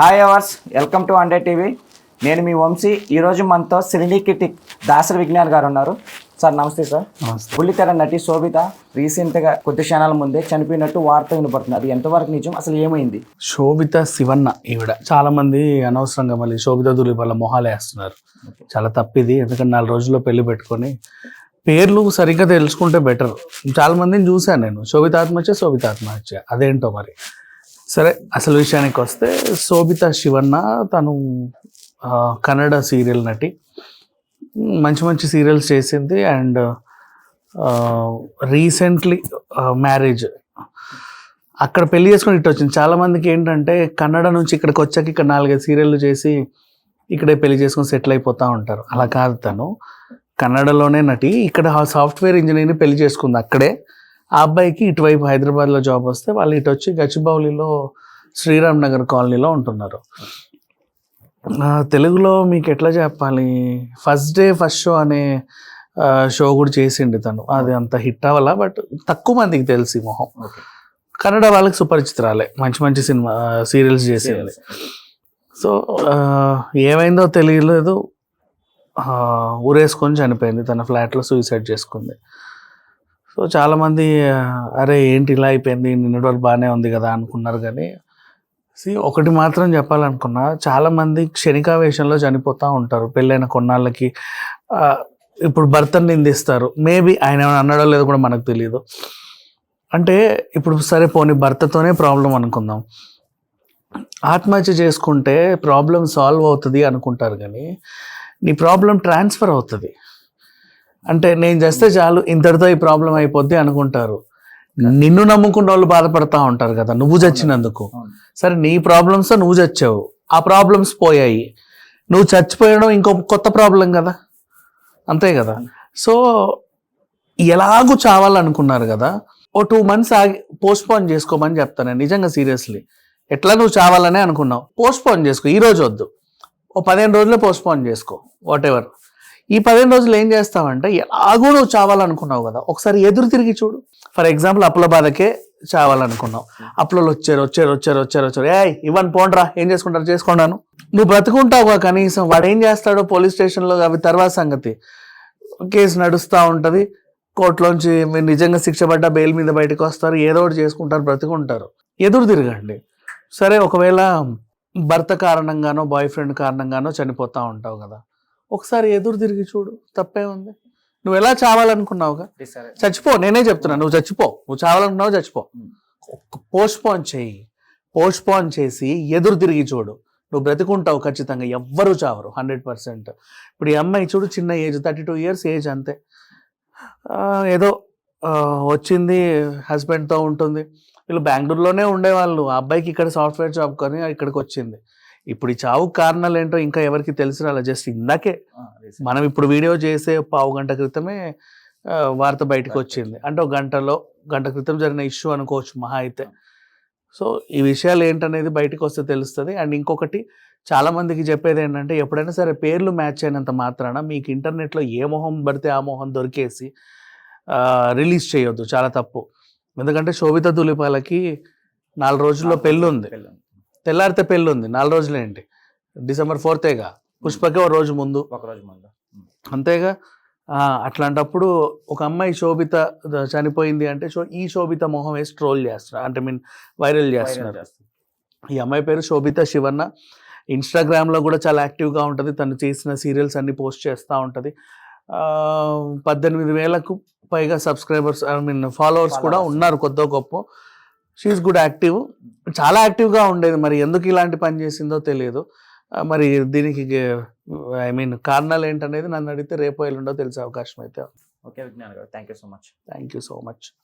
Hi hours welcome to Ande TV నేను మీ వంశీ. ఈరోజు మనతో కిటిక్ దాసరి విజ్ఞాన్ గారు ఉన్నారు. సార్ నమస్తే సార్. బుల్లితెర నటి శోభిత రీసెంట్గా కొద్ది క్షణాల ముందే చనిపోయినట్టు వార్త వినపడుతుంది. అది ఎంతవరకు నిజం? అసలు ఏమైంది? శోభిత శివన్న ఈవిడ. చాలా మంది అనవసరంగా మళ్ళీ శోభిత దులి వాళ్ళ మొహాలు వేస్తున్నారు. చాలా తప్పిది. ఎందుకంటే నాలుగు రోజుల్లో పెళ్ళి పెట్టుకొని పేర్లు సరిగ్గా తెలుసుకుంటే బెటర్. చాలా మందిని చూశాను నేను. శోభిత ఆత్మహత్య శోభిత ఆత్మహత్య. అదేంటో మరి? సరే అసలు విషయానికి వస్తే శోభిత శివన్న తను కన్నడ సీరియల్ నటి. మంచి మంచి సీరియల్స్ చేసింది అండ్ రీసెంట్లీ మ్యారేజ్. అక్కడ పెళ్ళి చేసుకుని ఇటు వచ్చింది. చాలామందికి ఏంటంటే కన్నడ నుంచి ఇక్కడికి వచ్చాక ఇక్కడ నాలుగైదు సీరియళ్ళు చేసి ఇక్కడే పెళ్ళి చేసుకుని సెటిల్ అయిపోతూ ఉంటారు. అలా కాదు తను. కన్నడలోనే నటి. ఇక్కడ సాఫ్ట్వేర్ ఇంజనీర్ని పెళ్ళి చేసుకుంది అక్కడే. ఆ అబ్బాయికి ఇటువైపు హైదరాబాద్లో జాబ్ వస్తే వాళ్ళు ఇటు వచ్చి గచ్చిబౌలిలో శ్రీరామ్ నగర్ కాలనీలో ఉంటున్నారు. తెలుగులో మీకు ఎట్లా చెప్పాలి? ఫస్ట్ డే ఫస్ట్ షో అనే షో కూడా చేసిండు తను. అది అంత హిట్ అవ్వాల? బట్ తక్కువ మందికి తెలిసి మొహం. కన్నడ వాళ్ళకి సుపరిచితురాలే. మంచి మంచి సినిమా సీరియల్స్ చేసేది. సో ఏమైందో తెలియలేదు. ఊరేసుకొని చనిపోయింది. తన ఫ్లాట్లో సూసైడ్ చేసుకుంది. సో చాలామంది అరే ఏంటి ఇలా అయిపోయింది? నిన్నటి వరకు బాగానే ఉంది కదా అనుకున్నారు కానీ సి ఒకటి మాత్రం చెప్పాలనుకున్నా చాలామంది క్షణికావేశంలో చనిపోతూ ఉంటారు. పెళ్ళైన కొన్నాళ్ళకి ఇప్పుడు భర్తను నిందిస్తారు. మేబీ ఆయన ఏమైనా అన్నాడో లేదో కూడా మనకు తెలియదు అంటే ఇప్పుడు సరే పోనీ భర్తతోనే ప్రాబ్లం అనుకుందాం. ఆత్మహత్య చేసుకుంటే ప్రాబ్లం సాల్వ్ అవుతుంది అనుకుంటారు కానీ నీ ప్రాబ్లం ట్రాన్స్ఫర్ అవుతుంది. అంటే నేను చేస్తే చాలు ఇంతటితో ఈ ప్రాబ్లం అయిపోద్ది అనుకుంటారు. నిన్ను నమ్ముకున్న వాళ్ళు బాధపడతా ఉంటారు కదా నువ్వు చచ్చినందుకు. సరే నీ ప్రాబ్లమ్స్ నువ్వు చచ్చావు ఆ ప్రాబ్లమ్స్ పోయాయి. నువ్వు చచ్చిపోయడం ఇంకో కొత్త ప్రాబ్లం కదా అంతే కదా. సో ఎలాగూ చావాలనుకున్నారు కదా ఓ టూ మంత్స్ ఆగి పోస్ట్పోన్ చేసుకోమని చెప్తాను నిజంగా సీరియస్లీ. ఎట్లా నువ్వు చావాలనే అనుకున్నావు? పోస్ట్పోన్ చేసుకో ఈ రోజు వద్దు. ఓ పదిహేను రోజులే పోస్ట్పోన్ చేసుకో వాట్ ఎవర్ ఈ పదిహేను రోజులు ఏం చేస్తావంటే ఎలాగో నువ్వు చావాలనుకున్నావు కదా ఒకసారి ఎదురు తిరిగి చూడు. ఫర్ ఎగ్జాంపుల్ అప్పుల బాధకే చావాలనుకున్నావు. అప్పులలో వచ్చారు వచ్చారు వచ్చారు వచ్చారు వచ్చారు. ఏ ఇవ్వని పోండ్రా ఏం చేసుకుంటారు? చేసుకున్నాను నువ్వు బ్రతుకుంటావుగా కనీసం వాడు ఏం చేస్తాడో పోలీస్ స్టేషన్లో అవి తర్వాత సంగతి. కేసు నడుస్తూ ఉంటుంది. కోర్టులోంచి మీరు నిజంగా శిక్ష పడ్డా బెయిల్ మీద బయటకు వస్తారు. ఏదో ఒకటి చేసుకుంటారు బ్రతుకుంటారు. ఎదురు తిరగండి. సరే ఒకవేళ భర్త కారణంగానో బాయ్ ఫ్రెండ్ కారణంగానో చనిపోతూ ఉంటావు కదా. ఒకసారి ఎదురు తిరిగి చూడు తప్పే ఉంది. నువ్వు ఎలా చావాలనుకున్నావుగా? సరే. చచ్చిపో నేనే చెప్తున్నా నువ్వు చచ్చిపో. నువ్వు చావాలనుకున్నావు చచ్చిపో. పోస్ట్పోన్ చేయి. పోస్ట్పోన్ చేసి ఎదురు తిరిగి చూడు. నువ్వు బ్రతుకుంటావు ఖచ్చితంగా ఎవ్వరూ చావరు హండ్రెడ్ పర్సెంట్ ఇప్పుడు ఈ అమ్మాయి చూడు చిన్న age thirty two years age అంతే ఏదో వచ్చింది హస్బెండ్తో ఉంటుంది. వీళ్ళు బెంగళూరులోనే ఉండేవాళ్ళు. ఆ అబ్బాయికి ఇక్కడ సాఫ్ట్వేర్ జాబ్ కొని ఇక్కడికి వచ్చింది. ఇప్పుడు ఈ చావు కారణాలు ఏంటో ఇంకా ఎవరికి తెలిసి రాలే జస్ట్ ఇందాకే మనం ఇప్పుడు వీడియో చేసే పావు గంట క్రితమే వార్త బయటకు వచ్చింది. అంటే ఒక గంటలో గంట క్రితం జరిగిన ఇష్యూ అనుకోవచ్చు మహా అయితే. సో ఈ విషయాలు ఏంటనేది బయటకు వస్తే తెలుస్తుంది. అండ్ ఇంకొకటి చాలా మందికి చెప్పేది ఏంటంటే ఎప్పుడైనా సరే పేర్లు మ్యాచ్ అయినంత మాత్రాన మీకు ఇంటర్నెట్లో ఏ మొహం పడితే ఆ మొహం దొరికేసి రిలీజ్ చేయొద్దు. చాలా తప్పు. ఎందుకంటే శోభిత దులిపాలకి నాలుగు రోజుల్లో పెళ్ళి ఉంది తెల్లారితే పెళ్ళి ఉంది నాలుగు రోజులు ఏంటి డిసెంబర్ ఫోర్తేగా. పుష్పకే ఒక రోజు ముందు. ఒకరోజు ముందు. అంతేగా? అట్లాంటప్పుడు ఒక అమ్మాయి శోభిత చనిపోయింది అంటే సో ఈ శోభిత మొహం వేసి ట్రోల్ చేస్తున్నారు. అంటే మీన్ వైరల్ చేస్తున్నారు. ఈ అమ్మాయి పేరు శోభిత శివన్న. ఇన్స్టాగ్రామ్లో కూడా చాలా యాక్టివ్గా ఉంటుంది. తను చేసిన సీరియల్స్ అన్ని పోస్ట్ చేస్తూ ఉంటుంది. పద్దెనిమిది వేలకు పైగా సబ్స్క్రైబర్స్ ఐ మీన్ ఫాలోవర్స్ కూడా. ఉన్నారు కొద్దో గొప్ప. షీఈస్ గుడ్ యాక్టివ్ చాలా యాక్టివ్గా ఉండేది. మరి ఎందుకు ఇలాంటి పని చేసిందో తెలియదు. మరి దీనికి ఐ మీన్ కారణాలు ఏంటనేది నన్ను అడిగితే రేపు ఎల్లుండో తెలిసే అవకాశం అయితే ఓకే విజ్ఞాన్ గారు thank you so much thank you so much